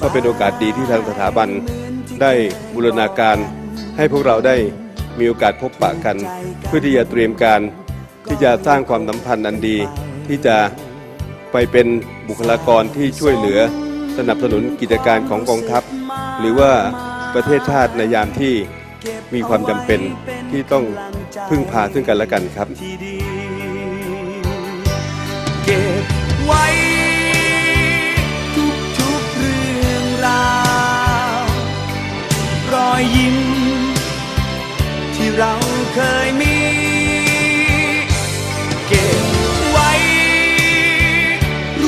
ก็เป็นโอกาสดีที่ทางสถาบันได้บูรณาการให้พวกเราได้มีโอกาสพบปะกัน เพื่อที่จะเตรียมการที่จะสร้างความสัมพันธ์อันดี ที่จะไปเป็นบุคลากรที่ช่วยเหลือสนับสนุนกิจการของกองทัพ หรือว่าประเทศชาติในยามที่มีความจำเป็นที่ต้องพึ่งพาซึ่งกันและกันครับ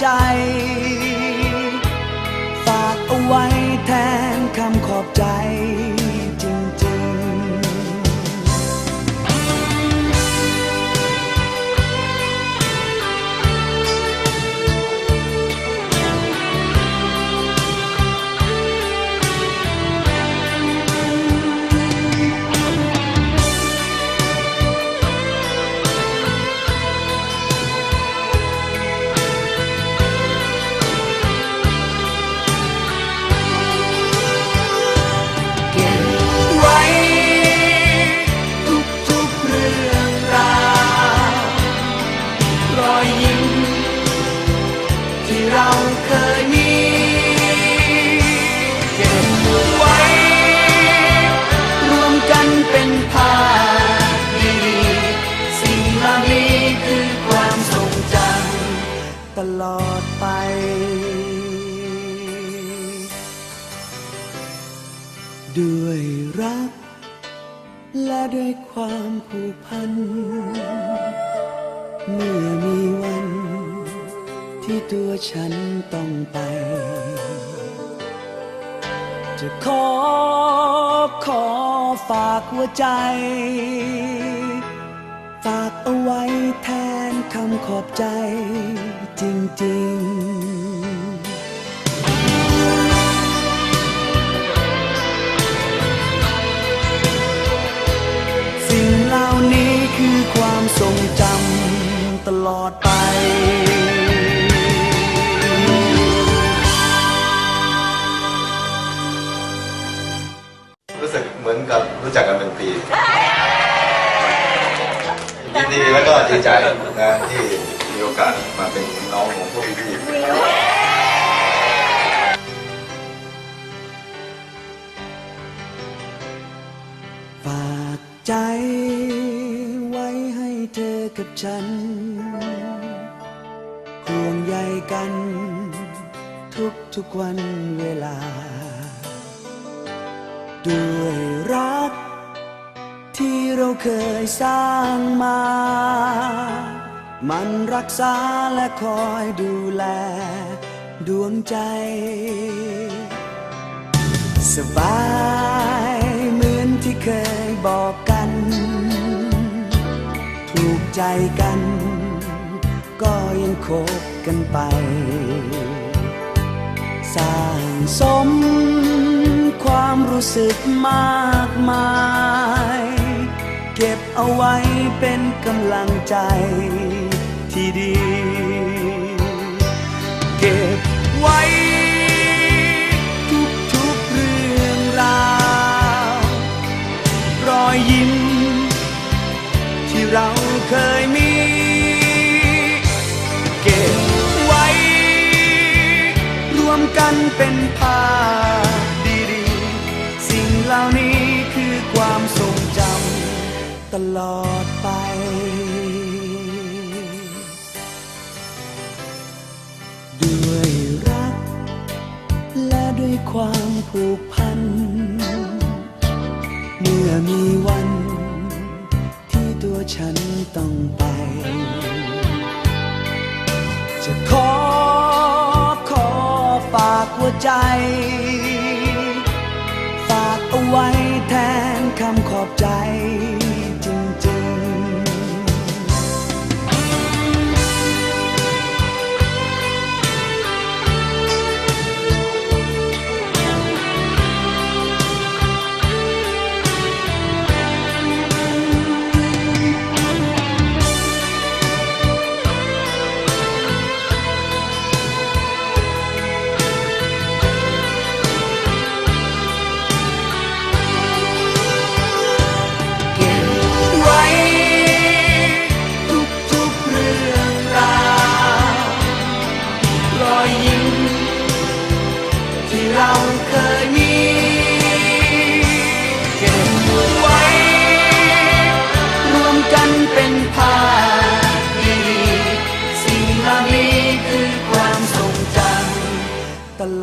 ใจ ฝากเอาไว้แทนคำขอบใจ ลอดไป ด้วยรัก และด้วยความผูกพัน เมื่อมีวัน ที่ตัวฉันต้องไป จะขอขอฝากหัวใจ ฝากเอาไว้แท คำขอบใจจริงๆสิ่งเหล่านี้คือความทรงจำตลอดไป รู้สึกเหมือนกับรู้จักกันเป็นปี ยินดีแล้วก็ดีใจนะที่มีโอกาสมาเป็นน้องของพวกพี่ๆฝากใจไว้ให้เธอกับฉัน ห่วงใยกัน ทุกทุกวันเวลา ด้วยรัก เราเคยสร้างมา มันรักษาและคอยดูแล ดวงใจ สบายเหมือนที่เคยบอกกัน ถูกใจกัน ก็ยังคบกันไป สร้างสมความรู้สึกมากมาย เก็บเอาไว้เป็นกำลังใจที่ดี เก็บไว้ ตลอดไป ด้วยรัก และด้วยความผูกพัน เมื่อมีวัน ที่ตัวฉันต้องไป จะขอขอฝากหัวใจ ฝากเอาไว้แทนคำขอบใจจ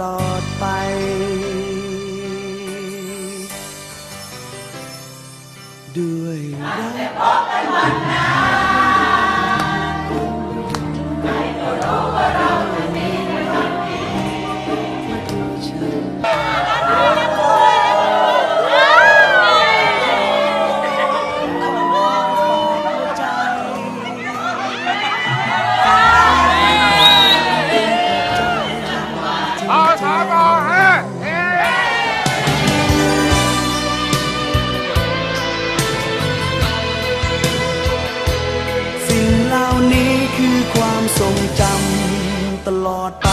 ลอดไป ด้วยรักเอา ตลอดไป